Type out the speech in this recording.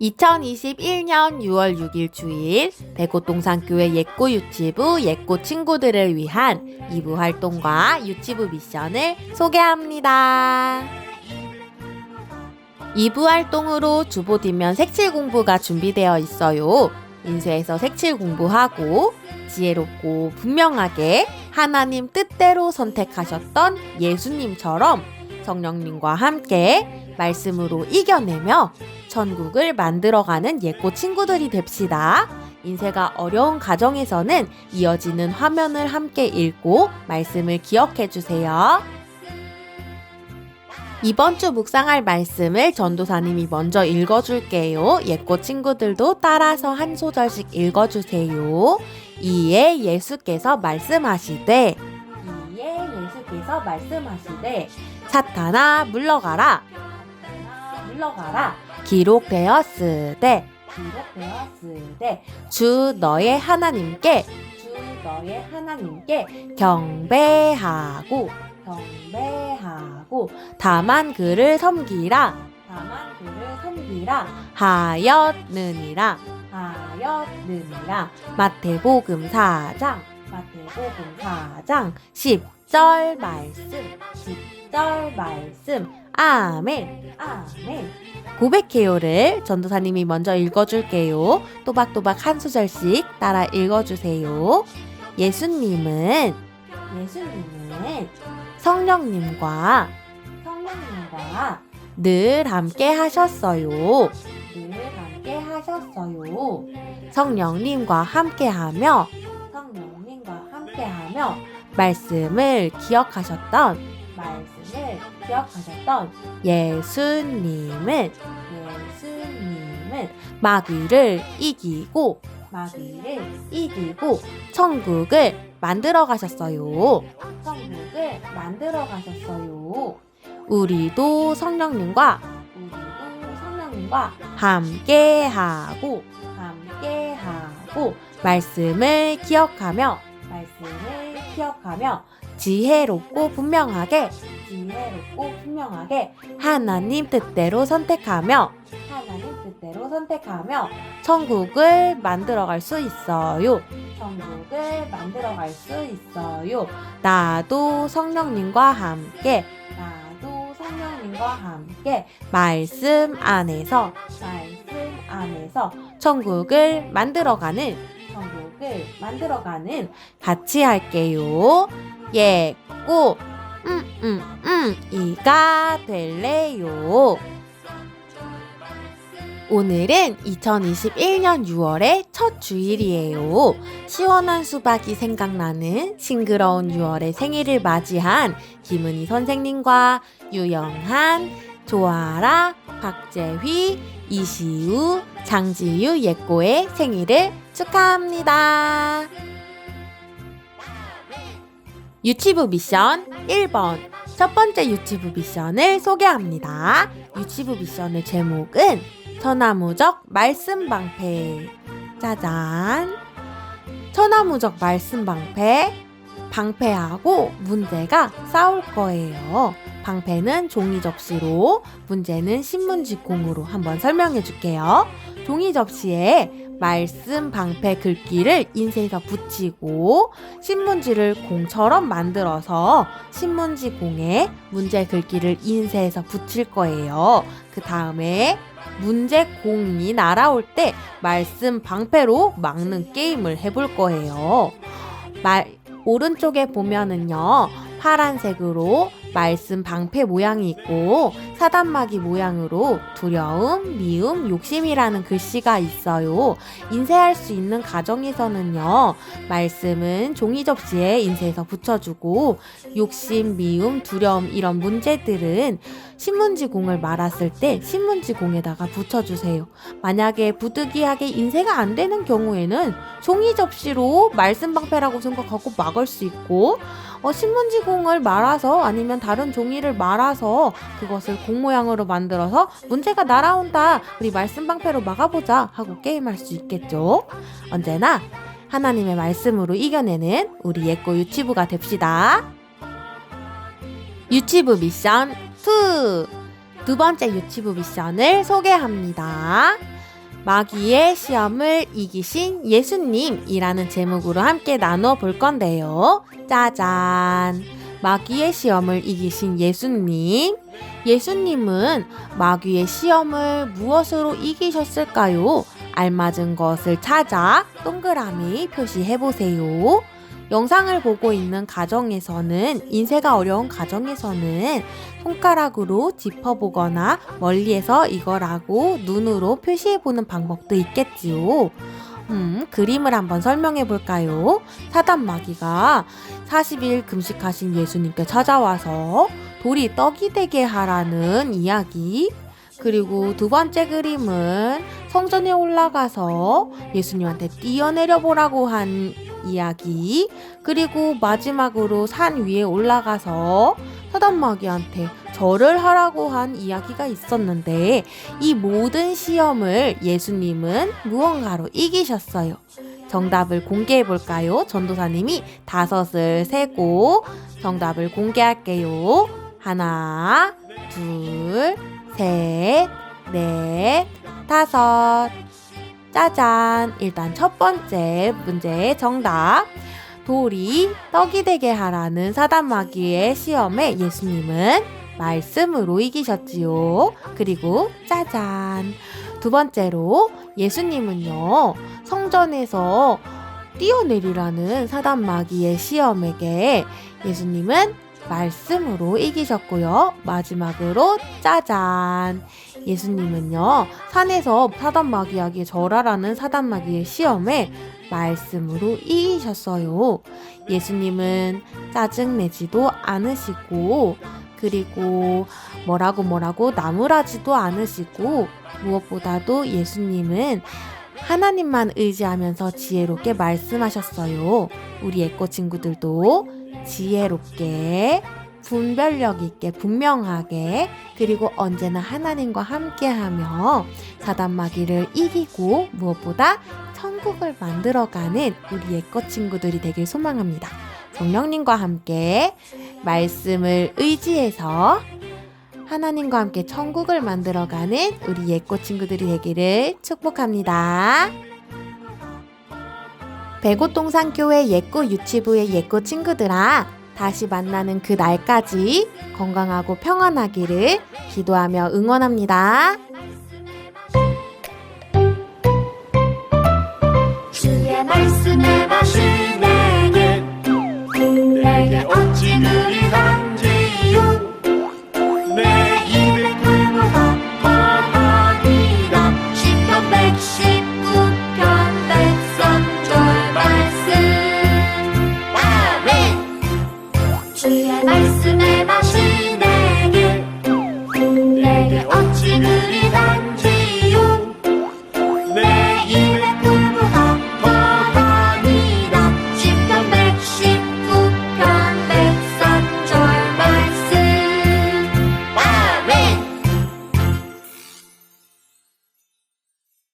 2021년 6월 6일 주일 대고동산교회 예꼬 유치부 예꼬 친구들을 위한 2부 활동과 유치부 미션을 소개합니다. 2부 활동으로 주보 뒷면 색칠 공부가 준비되어 있어요. 인쇄해서 색칠 공부하고 지혜롭고 분명하게 하나님 뜻대로 선택하셨던 예수님처럼 성령님과 함께 말씀으로 이겨내며 천국을 만들어가는 예꼬 친구들이 됩시다. 인쇄가 어려운 가정에서는 이어지는 화면을 함께 읽고 말씀을 기억해 주세요. 이번 주 묵상할 말씀을 전도사님이 먼저 읽어줄게요. 예꼬 친구들도 따라서 한 소절씩 읽어주세요. 이에 예수께서 말씀하시되 이에 예수께서 말씀하시되 사탄아 물러가라 물러가라 기록되었으되 기록되었으되 주 너의 하나님께 주 너의 하나님께 경배하고 경배하고 다만 그를 섬기라 다만 그를 섬기라 하였느니라 하였느니라. 마태복음 4장 마태복음 4장 10절 말씀 10절 말씀 아멘 아멘 고백해요를 전도사님이 먼저 읽어줄게요 또박또박 한 소절씩 따라 읽어주세요 예수님은 예수님은 성령님과 성령님과 늘 함께 하셨어요. 늘 함께 하셨어요. 성령님과 함께하며 성령님과 함께하며 말씀을 기억하셨던 말씀을 기억하셨던 예수님은 예수님은 마귀를 이기고 마귀를 이기고 천국을 만들어 가셨어요. 천국을 만들어 가셨어요. 우리도 성령님과 우리도 성령님과 함께 하고 함께 하고 말씀을 기억하며 말씀을 기억하며 지혜롭고 분명하게 지혜롭고 분명하게 하나님 뜻대로 선택하며 하나님 뜻대로 선택하며 천국을 만들어갈 수 있어요. 천국을 만들어갈 수 있어요. 나도 성령님과 함께 나도 성령님과 함께 말씀 안에서 말씀 안에서 천국을 만들어가는 천국을 만들어가는 같이 할게요. 예고 음음음 이가 될래요. 오늘은 2021년 6월의 첫 주일이에요. 시원한 수박이 생각나는 싱그러운 6월의 생일을 맞이한 김은희 선생님과 유영한, 조아라, 박재휘, 이시우, 장지유 예꼬의 생일을 축하합니다. 유치부 미션 1번. 첫 번째 유치부 미션을 소개합니다. 유치부 미션의 제목은 천하무적 말씀 방패. 짜잔. 천하무적 말씀 방패. 방패하고 문제가 싸울 거예요. 방패는 종이 접시로, 문제는 신문지 공으로 한번 설명해 줄게요. 종이 접시에 말씀 방패 글귀를 인쇄해서 붙이고 신문지를 공처럼 만들어서 신문지 공에 문제 글귀를 인쇄해서 붙일 거예요. 그 다음에 문제 공이 날아올 때 말씀 방패로 막는 게임을 해볼 거예요. 말, 오른쪽에 보면은요, 파란색으로 말씀 방패 모양이 있고 사단마귀 모양으로 두려움, 미움, 욕심이라는 글씨가 있어요. 인쇄할 수 있는 가정에서는요, 말씀은 종이 접시에 인쇄해서 붙여주고 욕심, 미움, 두려움 이런 문제들은 신문지 공을 말았을 때 신문지 공에다가 붙여주세요. 만약에 부득이하게 인쇄가 안 되는 경우에는 종이 접시로 말씀 방패라고 생각하고 막을 수 있고 어, 신문지 공을 말아서 아니면 다른 종이를 말아서 그것을 공 모양으로 만들어서 문제가 날아온다. 우리 말씀 방패로 막아보자 하고 게임할 수 있겠죠. 언제나 하나님의 말씀으로 이겨내는 우리 예꼬 유치부가 됩시다. 유치부 미션 2. 두 번째 유치부 미션을 소개합니다. 마귀의 시험을 이기신 예수님이라는 제목으로 함께 나눠 볼 건데요. 짜잔! 마귀의 시험을 이기신 예수님. 예수님은 마귀의 시험을 무엇으로 이기셨을까요? 알맞은 것을 찾아 동그라미 표시해 보세요. 영상을 보고 있는 가정에서는 인쇄가 어려운 가정에서는 손가락으로 짚어보거나 멀리에서 이거라고 눈으로 표시해보는 방법도 있겠지요. 음, 그림을 한번 설명해 볼까요? 사단 마귀가 40일 금식하신 예수님께 찾아와서 돌이 떡이 되게 하라는 이야기. 그리고 두 번째 그림은 성전에 올라가서 예수님한테 뛰어내려 보라고 한 이야기. 그리고 마지막으로 산 위에 올라가서 사단 마귀한테 절을 하라고 한 이야기가 있었는데 이 모든 시험을 예수님은 무언가로 이기셨어요. 정답을 공개해 볼까요? 전도사님이 다섯을 세고 정답을 공개할게요. 하나, 둘, 셋, 넷, 다섯. 짜잔! 일단 첫 번째 문제의 정답. 돌이 떡이 되게 하라는 사단마귀의 시험에 예수님은 말씀으로 이기셨지요. 그리고 짜잔. 두 번째로 예수님은요, 성전에서 뛰어내리라는 사단마귀의 시험에게 예수님은 말씀으로 이기셨고요. 마지막으로 짜잔. 예수님은요, 산에서 사단마귀 에게 절하라는 사단마귀의 시험에 말씀으로 이기셨어요. 예수님은 짜증내지도 않으시고, 그리고 뭐라고 뭐라고 나무라지도 않으시고, 무엇보다도 예수님은 하나님만 의지하면서 지혜롭게 말씀하셨어요. 우리 에코 친구들도 지혜롭게, 분별력 있게, 분명하게, 그리고 언제나 하나님과 함께하며 사단마귀를 이기고 무엇보다 천국을 만들어가는 우리 에코 친구들이 되길 소망합니다. 성령님과 함께 말씀을 의지해서 하나님과 함께 천국을 만들어가는 우리 예꼬 친구들이 되기를 축복합니다. 배고동산교회 예꼬 유치부의 예꼬 친구들아, 다시 만나는 그 날까지 건강하고 평안하기를 기도하며 응원합니다. 주의 말씀에 맛이